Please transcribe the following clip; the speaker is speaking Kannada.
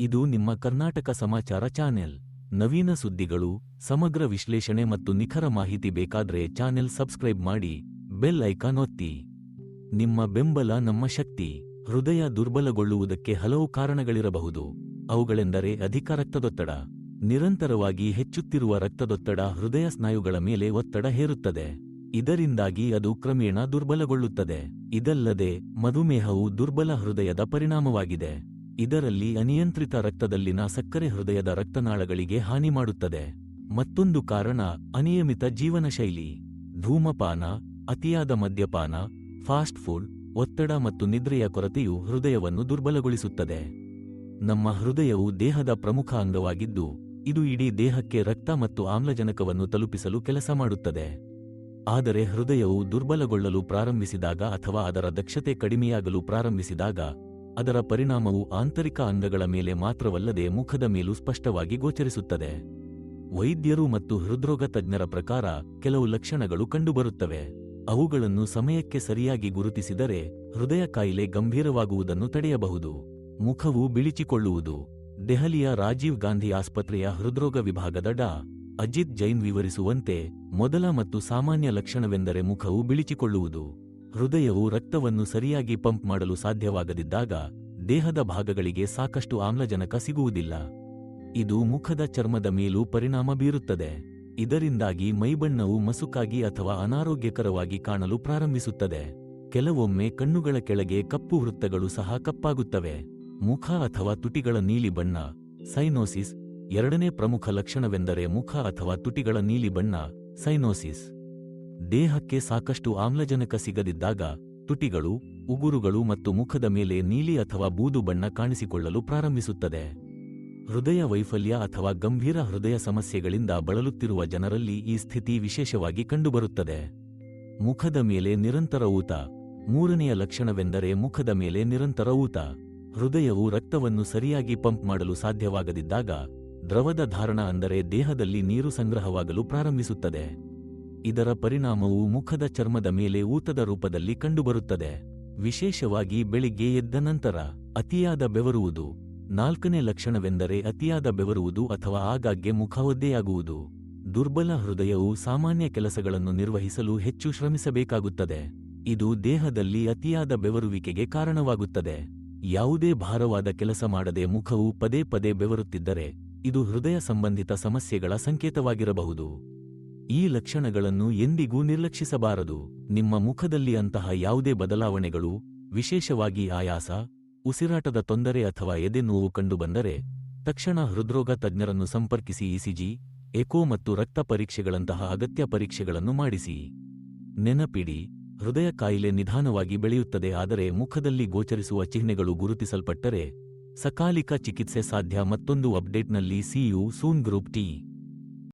ಇದು ನಿಮ್ಮ ಕರ್ನಾಟಕ ಸಮಾಚಾರ ಚಾನೆಲ್. ನವೀನ ಸುದ್ದಿಗಳು, ಸಮಗ್ರ ವಿಶ್ಲೇಷಣೆ ಮತ್ತು ನಿಖರ ಮಾಹಿತಿ ಬೇಕಾದ್ರೆ ಚಾನೆಲ್ ಸಬ್ಸ್ಕ್ರೈಬ್ ಮಾಡಿ, ಬೆಲ್ ಐಕಾನ್ ಒತ್ತಿ. ನಿಮ್ಮ ಬೆಂಬಲ ನಮ್ಮ ಶಕ್ತಿ, ಹೃದಯ ದುರ್ಬಲಗೊಳ್ಳುವುದಕ್ಕೆ ಹಲವು ಕಾರಣಗಳಿರಬಹುದು. ಅವುಗಳೆಂದರೆ ಅಧಿಕ ರಕ್ತದೊತ್ತಡ, ನಿರಂತರವಾಗಿ ಹೆಚ್ಚುತ್ತಿರುವ ರಕ್ತದೊತ್ತಡ ಹೃದಯ ಸ್ನಾಯುಗಳ ಮೇಲೆ ಒತ್ತಡ ಹೇರುತ್ತದೆ. ಇದರಿಂದಾಗಿ ಅದು ಕ್ರಮೇಣ ದುರ್ಬಲಗೊಳ್ಳುತ್ತದೆ. ಇದಲ್ಲದೆ, ಮಧುಮೇಹವು ದುರ್ಬಲ ಹೃದಯದ ಪರಿಣಾಮವಾಗಿದೆ. ಇದರಲ್ಲಿ ಅನಿಯಂತ್ರಿತ ರಕ್ತದಲ್ಲಿನ ಸಕ್ಕರೆ ಹೃದಯದ ರಕ್ತನಾಳಗಳಿಗೆ ಹಾನಿ ಮಾಡುತ್ತದೆ. ಮತ್ತೊಂದು ಕಾರಣ, ಅನಿಯಮಿತ ಜೀವನಶೈಲಿ. ಧೂಮಪಾನ, ಅತಿಯಾದ ಮದ್ಯಪಾನ, ಫಾಸ್ಟ್ ಫುಡ್, ಒತ್ತಡ ಮತ್ತು ನಿದ್ರೆಯ ಕೊರತೆಯು ಹೃದಯವನ್ನು ದುರ್ಬಲಗೊಳಿಸುತ್ತದೆ. ನಮ್ಮ ಹೃದಯವು ದೇಹದ ಪ್ರಮುಖ ಅಂಗವಾಗಿದ್ದು, ಇದು ಇಡೀ ದೇಹಕ್ಕೆ ರಕ್ತ ಮತ್ತು ಆಮ್ಲಜನಕವನ್ನು ತಲುಪಿಸಲು ಕೆಲಸ ಮಾಡುತ್ತದೆ. ಆದರೆ ಹೃದಯವು ದುರ್ಬಲಗೊಳ್ಳಲು ಪ್ರಾರಂಭಿಸಿದಾಗ ಅಥವಾ ಅದರ ದಕ್ಷತೆ ಕಡಿಮೆಯಾಗಲು ಪ್ರಾರಂಭಿಸಿದಾಗ ಅದರ ಪರಿಣಾಮವು ಆಂತರಿಕ ಅಂಗಗಳ ಮೇಲೆ ಮಾತ್ರವಲ್ಲದೆ ಮುಖದ ಮೇಲೂ ಸ್ಪಷ್ಟವಾಗಿ ಗೋಚರಿಸುತ್ತದೆ. ವೈದ್ಯರು ಮತ್ತು ಹೃದ್ರೋಗ ತಜ್ಞರ ಪ್ರಕಾರ ಕೆಲವು ಲಕ್ಷಣಗಳು ಕಂಡುಬರುತ್ತವೆ. ಅವುಗಳನ್ನು ಸಮಯಕ್ಕೆ ಸರಿಯಾಗಿ ಗುರುತಿಸಿದರೆ ಹೃದಯ ಕಾಯಿಲೆ ಗಂಭೀರವಾಗುವುದನ್ನು ತಡೆಯಬಹುದು. ಮುಖವು ಬಿಳಿಚಿಕೊಳ್ಳುವುದು. ದೆಹಲಿಯ ರಾಜೀವ್ ಗಾಂಧಿ ಆಸ್ಪತ್ರೆಯ ಹೃದ್ರೋಗ ವಿಭಾಗದ ಡಾ. ಅಜಿತ್ ಜೈನ್ ವಿವರಿಸುವಂತೆ, ಮೊದಲ ಮತ್ತು ಸಾಮಾನ್ಯ ಲಕ್ಷಣವೆಂದರೆ ಮುಖವು ಬಿಳಿಚಿಕೊಳ್ಳುವುದು. ಹೃದಯವು ರಕ್ತವನ್ನು ಸರಿಯಾಗಿ ಪಂಪ್ ಮಾಡಲು ಸಾಧ್ಯವಾಗದಿದ್ದಾಗ ದೇಹದ ಭಾಗಗಳಿಗೆ ಸಾಕಷ್ಟು ಆಮ್ಲಜನಕ ಸಿಗುವುದಿಲ್ಲ. ಇದು ಮುಖದ ಚರ್ಮದ ಮೇಲೂ ಪರಿಣಾಮ ಬೀರುತ್ತದೆ. ಇದರಿಂದಾಗಿ ಮೈಬಣ್ಣವು ಮಸುಕಾಗಿ ಅಥವಾ ಅನಾರೋಗ್ಯಕರವಾಗಿ ಕಾಣಲು ಪ್ರಾರಂಭಿಸುತ್ತದೆ. ಕೆಲವೊಮ್ಮೆ ಕಣ್ಣುಗಳ ಕೆಳಗೆ ಕಪ್ಪು ವೃತ್ತಗಳು ಸಹ ಕಪ್ಪಾಗುತ್ತವೆ. ಮುಖ ಅಥವಾ ತುಟಿಗಳ ನೀಲಿ ಬಣ್ಣ, ಸೈನೋಸಿಸ್, ಎರಡನೇ ಪ್ರಮುಖ ಲಕ್ಷಣವೆಂದರೆ ಮುಖ ಅಥವಾ ತುಟಿಗಳ ನೀಲಿ ಬಣ್ಣ, ಸೈನೋಸಿಸ್. ದೇಹಕ್ಕೆ ಸಾಕಷ್ಟು ಆಮ್ಲಜನಕ ಸಿಗದಿದ್ದಾಗ ತುಟಿಗಳು, ಉಗುರುಗಳು ಮತ್ತು ಮುಖದ ಮೇಲೆ ನೀಲಿ ಅಥವಾ ಬೂದು ಬಣ್ಣ ಕಾಣಿಸಿಕೊಳ್ಳಲು ಪ್ರಾರಂಭಿಸುತ್ತದೆ. ಹೃದಯ ವೈಫಲ್ಯ ಅಥವಾ ಗಂಭೀರ ಹೃದಯ ಸಮಸ್ಯೆಗಳಿಂದ ಬಳಲುತ್ತಿರುವ ಜನರಲ್ಲಿ ಈ ಸ್ಥಿತಿ ವಿಶೇಷವಾಗಿ ಕಂಡುಬರುತ್ತದೆ. ಮುಖದ ಮೇಲೆ ನಿರಂತರ ಊತ. ಮೂರನೆಯ ಲಕ್ಷಣವೆಂದರೆ ಮುಖದ ಮೇಲೆ ನಿರಂತರ ಊತ. ಹೃದಯವು ರಕ್ತವನ್ನು ಸರಿಯಾಗಿ ಪಂಪ್ ಮಾಡಲು ಸಾಧ್ಯವಾಗದಿದ್ದಾಗ ದ್ರವದ ಧಾರಣ ಅಂದರೆ ದೇಹದಲ್ಲಿ ನೀರು ಸಂಗ್ರಹವಾಗಲು ಪ್ರಾರಂಭಿಸುತ್ತದೆ. ಇದರ ಪರಿಣಾಮವು ಮುಖದ ಚರ್ಮದ ಮೇಲೆ ಊತದ ರೂಪದಲ್ಲಿ ಕಂಡುಬರುತ್ತದೆ. ವಿಶೇಷವಾಗಿ ಬೆಳಿಗ್ಗೆ ಎದ್ದ ನಂತರ ಅತಿಯಾದ ಬೆವರುವುದು. ನಾಲ್ಕನೇ ಲಕ್ಷಣವೆಂದರೆ ಅತಿಯಾದ ಬೆವರುವುದು ಅಥವಾ ಆಗಾಗ್ಗೆ ಮುಖ ಒದ್ದೆಯಾಗುವುದು ದುರ್ಬಲ ಹೃದಯವು ಸಾಮಾನ್ಯ ಕೆಲಸಗಳನ್ನು ನಿರ್ವಹಿಸಲು ಹೆಚ್ಚು ಶ್ರಮಿಸಬೇಕಾಗುತ್ತದೆ. ಇದು ದೇಹದಲ್ಲಿ ಅತಿಯಾದ ಬೆವರುವಿಕೆಗೆ ಕಾರಣವಾಗುತ್ತದೆ. ಯಾವುದೇ ಭಾರವಾದ ಕೆಲಸ ಮಾಡದೆ ಮುಖವು ಪದೇ ಪದೇ ಬೆವರುತ್ತಿದ್ದರೆ, ಇದು ಹೃದಯ ಸಂಬಂಧಿತ ಸಮಸ್ಯೆಗಳ ಸಂಕೇತವಾಗಿರಬಹುದು. ಈ ಲಕ್ಷಣಗಳನ್ನು ಎಂದಿಗೂ ನಿರ್ಲಕ್ಷಿಸಬಾರದು. ನಿಮ್ಮ ಮುಖದಲ್ಲಿ ಅಂತಹ ಯಾವುದೇ ಬದಲಾವಣೆಗಳು, ವಿಶೇಷವಾಗಿ ಆಯಾಸ, ಉಸಿರಾಟದ ತೊಂದರೆ ಅಥವಾ ಎದೆನೋವು ಕಂಡುಬಂದರೆ ತಕ್ಷಣ ಹೃದ್ರೋಗ ತಜ್ಞರನ್ನು ಸಂಪರ್ಕಿಸಿ ಇಸಿಜಿ, ಎಕೋ ಮತ್ತು ರಕ್ತ ಪರೀಕ್ಷೆಗಳಂತಹ ಅಗತ್ಯ ಪರೀಕ್ಷೆಗಳನ್ನು ಮಾಡಿಸಿ. ನೆನಪಿಡಿ, ಹೃದಯ ಕಾಯಿಲೆ ನಿಧಾನವಾಗಿ ಬೆಳೆಯುತ್ತದೆ ಆದರೆ ಮುಖದಲ್ಲಿ ಗೋಚರಿಸುವ ಚಿಹ್ನೆಗಳು ಗುರುತಿಸಲ್ಪಟ್ಟರೆ, ಸಕಾಲಿಕ ಚಿಕಿತ್ಸೆ ಸಾಧ್ಯ ಮತ್ತೊಂದು ಅಪ್ಡೇಟ್ನಲ್ಲಿ see you soon group T.